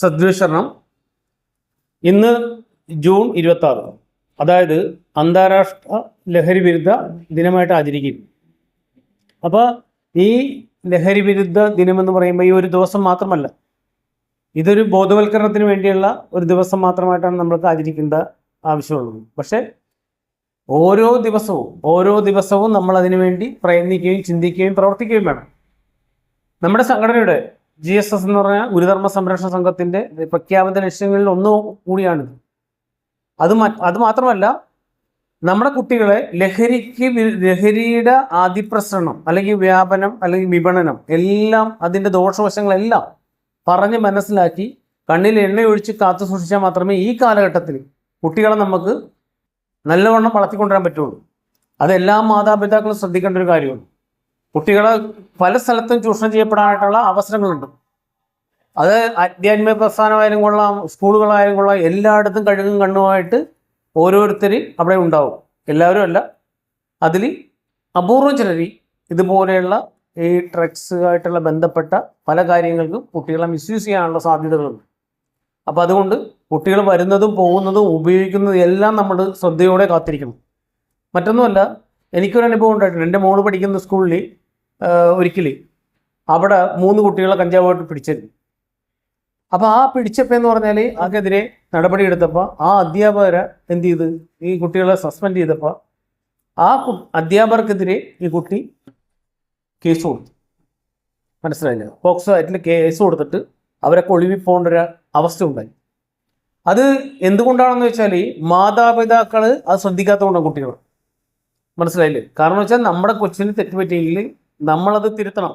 സദ്വിഷരണം ഇന്ന് ജൂൺ ഇരുപത്തി ആറ് അതായത് അന്താരാഷ്ട്ര ലഹരി വിരുദ്ധ ദിനമായിട്ട് ആചരിക്കും. അപ്പോൾ ഈ ലഹരി വിരുദ്ധ ദിനമെന്ന് പറയുമ്പോൾ ഈ ഒരു ദിവസം മാത്രമല്ല ഇതൊരു ബോധവൽക്കരണത്തിന് വേണ്ടിയുള്ള ഒരു ദിവസം മാത്രമായിട്ടാണ് നമ്മൾക്ക് ആചരിക്കേണ്ട ആവശ്യമുള്ളത്. പക്ഷേ ഓരോ ദിവസവും ഓരോ ദിവസവും നമ്മൾ അതിനുവേണ്ടി പ്രയത്നിക്കുകയും ചിന്തിക്കുകയും പ്രവർത്തിക്കുകയും വേണം. നമ്മുടെ സംഘടനയുടെ ജി എസ് എസ് എന്ന് പറഞ്ഞാൽ ഗുരുധർമ്മ സംരക്ഷണ സംഘത്തിന്റെ പ്രഖ്യാപിത ലക്ഷ്യങ്ങളിൽ ഒന്ന് കൂടിയാണിത്. അത് അത് മാത്രമല്ല നമ്മുടെ കുട്ടികളെ ലഹരിക്ക് ലഹരിയുടെ അതിപ്രസരണം അല്ലെങ്കിൽ വ്യാപനം അല്ലെങ്കിൽ വിപണനം എല്ലാം അതിന്റെ ദോഷവശങ്ങളെല്ലാം പറഞ്ഞ് മനസ്സിലാക്കി കണ്ണിൽ എണ്ണയൊഴിച്ച് കാത്തു സൂക്ഷിച്ചാൽ മാത്രമേ ഈ കാലഘട്ടത്തിൽ കുട്ടികളെ നമുക്ക് നല്ലവണ്ണം വളർത്തിക്കൊണ്ടുവരാൻ പറ്റുള്ളൂ. അതെല്ലാ മാതാപിതാക്കളും ശ്രദ്ധിക്കേണ്ട ഒരു കാര്യമാണ്. കുട്ടികളെ പല സ്ഥലത്തും ചൂഷണം ചെയ്യപ്പെടാനായിട്ടുള്ള അവസരങ്ങളുണ്ട്. അത് ആധ്യാത്മിക പ്രസ്ഥാനമായാലും കൊള്ളാം സ്കൂളുകളായാലും കൊള്ളാം എല്ലായിടത്തും കഴുകും കണ്ണുമായിട്ട് ഓരോരുത്തർ അവിടെ ഉണ്ടാവും. എല്ലാവരും അല്ല. അതിൽ അപൂർവം ചിലർ ഇതുപോലെയുള്ള ഈ ഡ്രഗ്സുമായിട്ടുള്ള ബന്ധപ്പെട്ട പല കാര്യങ്ങൾക്കും കുട്ടികളെ മിസ്യൂസ് ചെയ്യാനുള്ള സാധ്യതകളുണ്ട്. അപ്പോൾ അതുകൊണ്ട് കുട്ടികൾ വരുന്നതും പോകുന്നതും ഉപയോഗിക്കുന്നതും എല്ലാം നമ്മൾ ശ്രദ്ധയോടെ കാത്തിരിക്കണം. മറ്റൊന്നുമല്ല എനിക്കൊരു അനുഭവം ഉണ്ടായിട്ടുണ്ട്. എന്റെ മോൾ പഠിക്കുന്ന സ്കൂളിൽ ഒരിക്കൽ അവിടെ മൂന്ന് കുട്ടികളെ കഞ്ചാവായിട്ട് പിടിച്ചിരുന്നു. അപ്പോൾ ആ പിടിച്ചപ്പോൾ എന്ന് പറഞ്ഞാൽ അതിനെതിരെ നടപടി എടുത്തപ്പോൾ ആ അധ്യാപകരെ എന്ത് ചെയ്ത് ഈ കുട്ടികളെ സസ്പെൻഡ് ചെയ്തപ്പോൾ ആ അധ്യാപകർക്കെതിരെ ഈ കുട്ടി കേസ് കൊടുത്തു. മനസ്സിലായില്ല? പോക്സോ ആയിട്ട് കേസ് കൊടുത്തിട്ട് അവരൊക്കെ കൊളിവി പോകേണ്ട ഒരു അവസ്ഥ ഉണ്ടായി. അത് എന്തുകൊണ്ടാണെന്ന് വെച്ചാൽ മാതാപിതാക്കൾ അത് ശ്രദ്ധിക്കാത്തതുകൊണ്ടാണ് കുട്ടികൾ മനസ്സിലായില്ലേ? കാരണം വെച്ചാൽ നമ്മുടെ കൊച്ചിന് തെറ്റുപറ്റിയെങ്കിൽ നമ്മളത് തിരുത്തണം.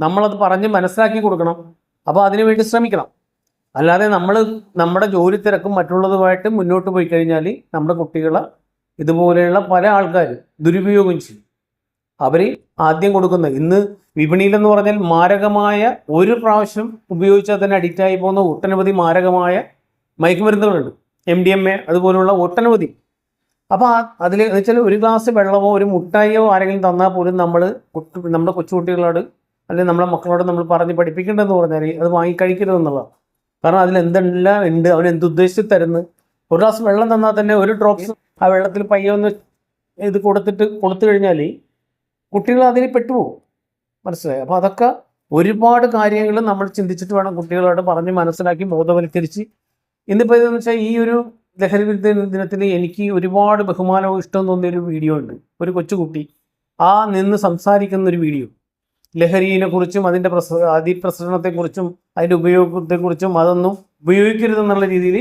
നമ്മളത് പറഞ്ഞ് മനസ്സിലാക്കി കൊടുക്കണം. അപ്പോൾ അതിനു വേണ്ടി ശ്രമിക്കണം. അല്ലാതെ നമ്മൾ നമ്മുടെ ജോലി തിരക്കും മറ്റുള്ളതുമായിട്ട് മുന്നോട്ട് പോയി കഴിഞ്ഞാൽ നമ്മുടെ കുട്ടികളെ ഇതുപോലെയുള്ള പല ആൾക്കാർ ദുരുപയോഗം ചെയ്യും. അവർ ആദ്യം കൊടുക്കുന്ന ഇന്ന് വിപണിയിലെന്ന് പറഞ്ഞാൽ മാരകമായ ഒരു പ്രാവശ്യം ഉപയോഗിച്ചാൽ തന്നെ അഡിക്റ്റായി പോകുന്ന ഒട്ടനവധി മാരകമായ മയക്കുമരുന്നുകളുണ്ട്. എം ഡി എം എ അതുപോലുള്ള ഒട്ടനവധി അപ്പോൾ അതിൽ വെച്ചാൽ ഒരു ഗ്ലാസ് വെള്ളമോ ഒരു മുട്ടായിയോ ആരെങ്കിലും തന്നാൽ പോലും നമ്മൾ നമ്മുടെ കൊച്ചുകുട്ടികളോട് അല്ലെങ്കിൽ നമ്മുടെ മക്കളോട് നമ്മൾ പറഞ്ഞ് പഠിപ്പിക്കേണ്ടതെന്ന് പറഞ്ഞാൽ അത് വാങ്ങി കഴിക്കരുതെന്നുള്ളതാണ് കാരണം അതിൽ എന്തെല്ലാം ഉണ്ട് അവൻ എന്തുദ്ദേശിച്ച് തരുന്നു. ഒരു ഗ്ലാസ് വെള്ളം തന്നാൽ തന്നെ ഒരു ഡ്രോപ്സ് ആ വെള്ളത്തിൽ പയ്യൊന്ന് ഇത് കൊടുത്തിട്ട് കൊടുത്തു കഴിഞ്ഞാൽ കുട്ടികൾ അതിൽ പെട്ടുപോകും. മനസ്സിലായി? അപ്പോൾ അതൊക്കെ ഒരുപാട് കാര്യങ്ങൾ നമ്മൾ ചിന്തിച്ചിട്ട് വേണം കുട്ടികളോട് പറഞ്ഞ് മനസ്സിലാക്കി ബോധവൽക്കരിച്ച്. ഇന്നിപ്പോൾ ഇതെന്ന് വെച്ചാൽ ഈ ഒരു ലഹരി വിരുദ്ധ ദിനത്തിൽ എനിക്ക് ഒരുപാട് ബഹുമാനവും ഇഷ്ടം തോന്നിയ ഒരു വീഡിയോ ഉണ്ട്. ഒരു കൊച്ചുകുട്ടി ആ നിന്ന് സംസാരിക്കുന്ന ഒരു വീഡിയോ ലഹരിയെ കുറിച്ചും അതിന്റെ പ്രസ അതിപ്രസരണത്തെക്കുറിച്ചും അതിന്റെ ഉപയോഗത്തെക്കുറിച്ചും അതൊന്നും ഉപയോഗിക്കരുതെന്നുള്ള രീതിയിൽ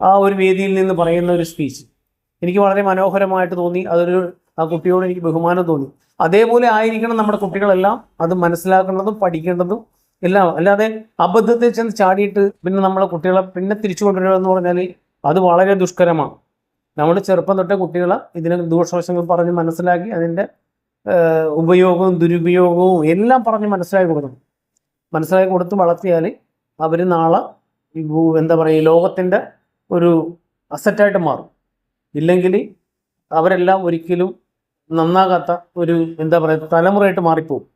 ആ ഒരു വേദിയിൽ നിന്ന് പറയുന്ന ഒരു സ്പീച്ച് എനിക്ക് വളരെ മനോഹരമായിട്ട് തോന്നി. അതൊരു ആ കുട്ടിയോട് എനിക്ക് ബഹുമാനം തോന്നി. അതേപോലെ ആയിരിക്കണം നമ്മുടെ കുട്ടികളെല്ലാം അത് മനസ്സിലാക്കേണ്ടതും പഠിക്കേണ്ടതും എല്ലാം. അല്ലാതെ അബദ്ധത്തിൽ ചെന്ന് ചാടിയിട്ട് പിന്നെ നമ്മളെ കുട്ടികളെ പിന്നെ തിരിച്ചു കൊണ്ടുവരിക എന്ന് പറഞ്ഞാൽ അത് വളരെ ദുഷ്കരമാണ്. നമ്മൾ ചെറുപ്പം തൊട്ടേ കുട്ടികളെ ഇതിനെ ദൂഷവശങ്ങൾ പറഞ്ഞ് മനസ്സിലാക്കി അതിന്റെ ഉപയോഗവും ദുരുപയോഗവും എല്ലാം പറഞ്ഞ് മനസ്സിലാക്കി കൊടുക്കണം. മനസ്സിലാക്കി കൊടുത്ത് വളർത്തിയാൽ അവർ നാളെ എന്താ പറയുക ലോകത്തിന്റെ ഒരു അസറ്റായിട്ട് മാറും. ഇല്ലെങ്കിൽ അവരെല്ലാം ഒരിക്കലും നന്നാകാത്ത ഒരു എന്താ പറയുക തലമുറയായിട്ട് മാറിപ്പോകും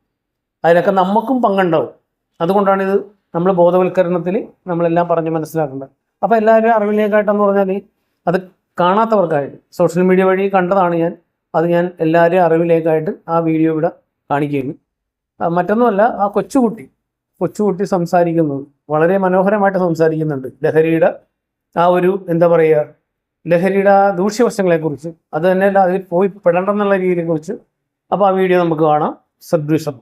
അതിലൊക്കെ നമുക്കും പങ്കുണ്ടാവും. അതുകൊണ്ടാണ് ഇത് നമ്മൾ ബോധവൽക്കരണത്തിൽ നമ്മളെല്ലാം പറഞ്ഞ് മനസ്സിലാക്കേണ്ടത്. അപ്പോൾ എല്ലാവരും അറിവിലേക്കായിട്ടെന്ന് പറഞ്ഞാൽ അത് കാണാത്തവർക്കായിട്ട് സോഷ്യൽ മീഡിയ വഴി കണ്ടതാണ് ഞാൻ. അത് ഞാൻ എല്ലാവരെയും അറിവിലേക്കായിട്ട് ആ വീഡിയോ ഇവിടെ കാണിക്കുകയും മറ്റൊന്നുമല്ല ആ കൊച്ചുകുട്ടി കൊച്ചുകുട്ടി സംസാരിക്കുന്നത് വളരെ മനോഹരമായിട്ട് സംസാരിക്കുന്നുണ്ട്. ലഹരിയുടെ ആ ഒരു എന്താ പറയുക ലഹരിയുടെ ആ ദൂഷ്യവശങ്ങളെക്കുറിച്ച് അത് തന്നെ അല്ല അതിൽ പോയി പെടണ്ടെന്നുള്ള രീതിയെക്കുറിച്ച് അപ്പോൾ ആ വീഡിയോ നമുക്ക് കാണാം. സദ്വിഷം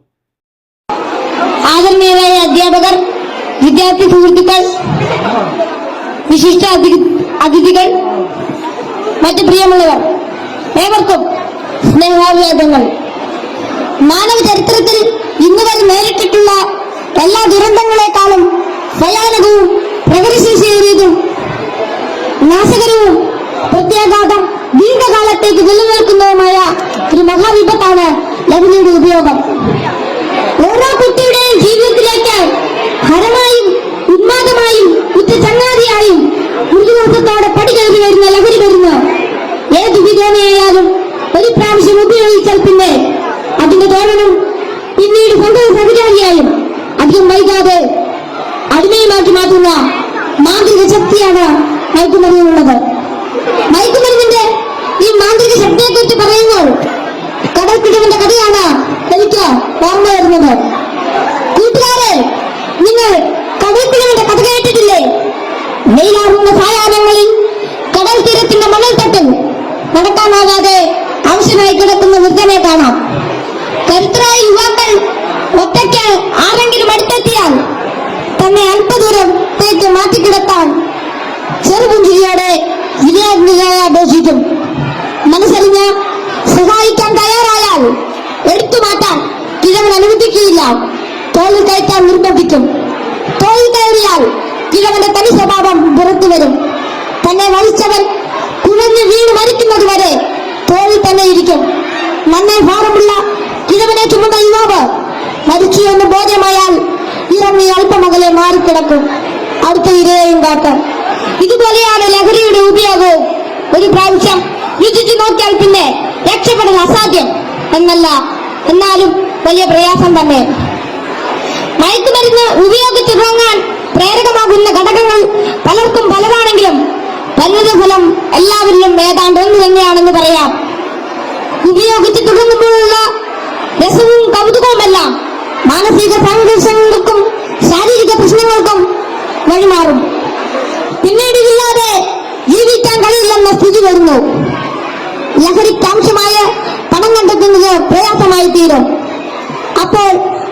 ആദരണീയരായ അധ്യാപകർ വിദ്യാർത്ഥി സുഹൃത്തുക്കൾ വിശിഷ്ട അതി- അതിഥികൾ മറ്റ് പ്രിയമുള്ളവർ ഏവർക്കും സ്നേഹാഭിവാദങ്ങൾ. മാനവ ചരിത്രത്തിൽ ഇന്നുവരെ നേരിട്ടിട്ടുള്ള എല്ലാ ദുരന്തങ്ങളെക്കാളും ഭയാനകവും പ്രകൃതിശേഷിയേറിയതും നാശകരവും പ്രത്യാഘാതം ദീർഘകാലത്തേക്ക് നിലനിൽക്കുന്നതുമായ ഒരു മഹാവിപത്താണ് ലഹരിയുടെ ഉപയോഗം. ചങ്ങാതിയായും പടി പടികയറി വരുന്ന ലഹരി വരുന്നു ഏത് വിധേനയായാലും ഒരു പ്രാവശ്യം ഉപയോഗിച്ചാൽ പിന്നെ അതിന്റെ തോരണം പിന്നീട് സ്വന്തം സഹചാരിയായും അധികം വൈകാതെ അടിമയുമാക്കി മാറ്റുന്ന കൂടിയാണ് മയക്കുമരുന്നിനുള്ളത് മയക്കുമരുന്നിന്റെ ഈ മാന്ത്രിക ശക്തിയെക്കുറിച്ച് പറയുമ്പോൾ കടൽക്കിടവിന്റെ കഥയാണ് എനിക്ക് ഓർമ്മ വരുന്നത്. അവശനായി മുഖനെ കാണാം. കരുത്തരായ യുവാക്കൾ ഒറ്റയ്ക്ക് ആരെങ്കിലും അടുത്തെത്തിയാൽ തന്നെ അല്പദൂരത്തേക്ക് മാറ്റിക്കിടത്താൻ ചെറുപുഞ്ചിരിയോടെ വിനയാഗ്നിയായ അപേക്ഷിക്കും മനസ്സറിഞ്ഞ് സഹായിക്കാൻ തയ്യാറായാൽ എടുത്തു മാറ്റാൻ കിഴവൻ അനുവദിക്കുകയില്ല. തോളിൽ കയറ്റാൻ നിർബന്ധിക്കും. തോളിൽ കയറിയാൽ കിഴവന്റെ തനി സ്വഭാവം പുറത്തു വരും. തന്നെ വലിച്ചവൻ കുഴഞ്ഞു വീണ് മരിക്കുന്നത് വരെ തോളിൽ തന്നെ ഇരിക്കും. നന്നെ ഭാരമുള്ള കിഴവനെ ചുമന്ന യുവാവ് മരിച്ചു എന്ന് ബോധ്യമായാൽ ഇറങ്ങി അല്പമകലെ മാറിക്കിടക്കും. അടുത്ത ഇരയെയും കാട്ട് ഇതുപോലെയാണ് ലഹരിയുടെ ഉപയോഗവും. ഒരു പ്രാവശ്യം രുചിച്ചു നോക്കിയാൽ പിന്നെ രക്ഷപ്പെടൽ അസാധ്യം എന്നല്ല. എന്നാലും വലിയ പ്രയാസം തന്നെ. മയക്കുമരുന്ന് ഉപയോഗിച്ച് തുടങ്ങാൻ പ്രേരകമാകുന്ന ഘടകങ്ങൾ പലർക്കും പലതാണെങ്കിലും പരിണിത ഫലം എല്ലാവരിലും ഏതാണ്ട് ഒന്ന് തന്നെയാണെന്ന് പറയാം. ഉപയോഗിച്ച് തുടങ്ങുമ്പോഴുള്ള രസവും കൗതുകവുമെല്ലാം മാനസിക സംഘർഷങ്ങൾക്കും ശാരീരിക പ്രശ്നങ്ങൾക്കും വഴിമാറും. പിന്നീട് ഇല്ലാതെ ജീവിക്കാൻ കഴിയില്ലെന്ന സ്ഥിതി വരുന്നു. ലഹരിക്കാംശമായ പണം കണ്ടെത്തുന്നത് പ്രയാസമായി തീരും. അപ്പോൾ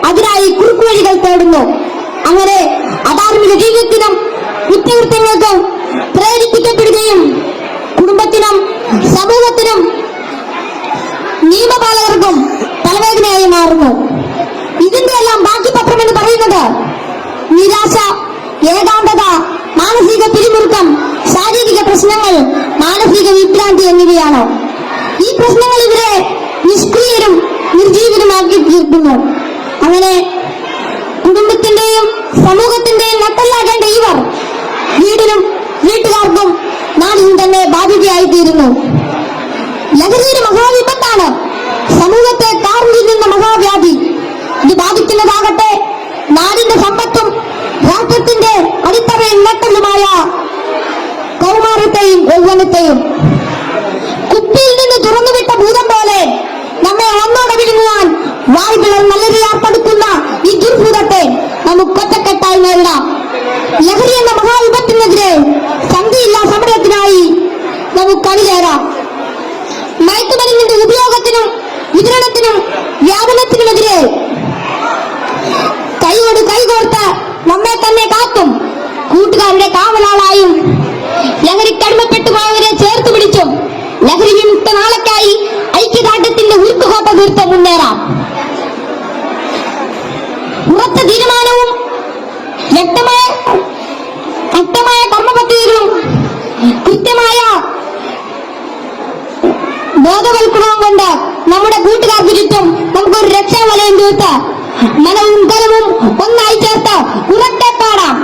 അതിനായി കുറുക്കുവഴികൾ തേടുന്നു. അങ്ങനെ അധാർമിക ജീവിതത്തിനും കുറ്റകൃത്യങ്ങൾക്കും പ്രേരിപ്പിക്കപ്പെടുകയും കുടുംബത്തിനും സമൂഹത്തിനും നിയമപാലകർക്കും തലവേദനയായി മാറുന്നു. ഇതിന്റെ എല്ലാം ബാക്കി പത്രം എന്ന് പറയുന്നത് നിരാശ ഏകാന്തത മാനസിക പിരിമുറുക്കം ശാരീരിക പ്രശ്നങ്ങൾ മാനസിക വിഭ്രാന്തി എന്നിവയാണ്. ഈ പ്രശ്നങ്ങൾ ഇവരെ നിഷ്ക്രിയരും നിർജീവനുമാക്കി തീർക്കുന്നു. അങ്ങനെ കുടുംബത്തിന്റെയും സമൂഹത്തിന്റെയും നട്ടല്ലാകേണ്ട ഇവർ വീടിനും വീട്ടുകാർക്കും നാടിനും തന്നെ ബാധ്യതയായിത്തീരുന്നു. ലഹരിയുടെ ഒരു മഹാവിപത്താണ് സമൂഹത്തെ കാർന്നിരുന്ന മഹാവ്യാധി. ഇത് ബാധിക്കുന്നതാകട്ടെ. നാടിന്റെ സമ്പത്തും രാഷ്ട്രത്തിന്റെ അടിത്തറയും നട്ടലുമായ കൗമാരത്തെയും യൗവനത്തെയും. കുപ്പിയിൽ നിന്ന് തുറന്നുവിട്ട ഭൂതം പോലെ നമ്മെ ഒന്നോടെ വിഴുങ്ങുവാൻ വായ്പിളർ നല്ലരിയാർപ്പെടുത്തുന്ന ഈ ദുർഭൂതത്തെ നമുക്ക് ഒറ്റക്കെട്ടായി നേരിടാം. ലഹരി എന്ന മഹാവിപത്തിനെതിരെ സന്ധിയില്ലാ സമരത്തിനായി നമുക്ക് വിതരണത്തിനും വ്യാപനത്തിനുമെതിരെ കൈയോട് കൈകോർത്ത് നമ്മെ തന്നെ കാത്തും. കൂട്ടുകാരുടെ കാവലാളായും ലഹരിക്കടിമപ്പെട്ടു പോയവരെ ചേർത്ത് പിടിച്ചും ലഹരി വിമുക്ത നാളക്കായി ഐക്യദാർഢ്യത്തിന്റെ ഉരുക്കുകോട്ട തീർത്ത് മുന്നേറാം. ഉറച്ച തീരുമാനവും വ്യക്തമായ വ്യക്തമായ കർമ്മപദ്ധതികളും കൃത്യമായ ബോധവൽക്കരണവും കൊണ്ട് നമ്മുടെ കൂട്ടുകാർക്ക് ചുറ്റും നമുക്കൊരു രക്ഷാവലയം തീർത്ത്. മനവും കലവും ഒന്നായി ചേർത്ത് ഉറക്കെ പാടാം.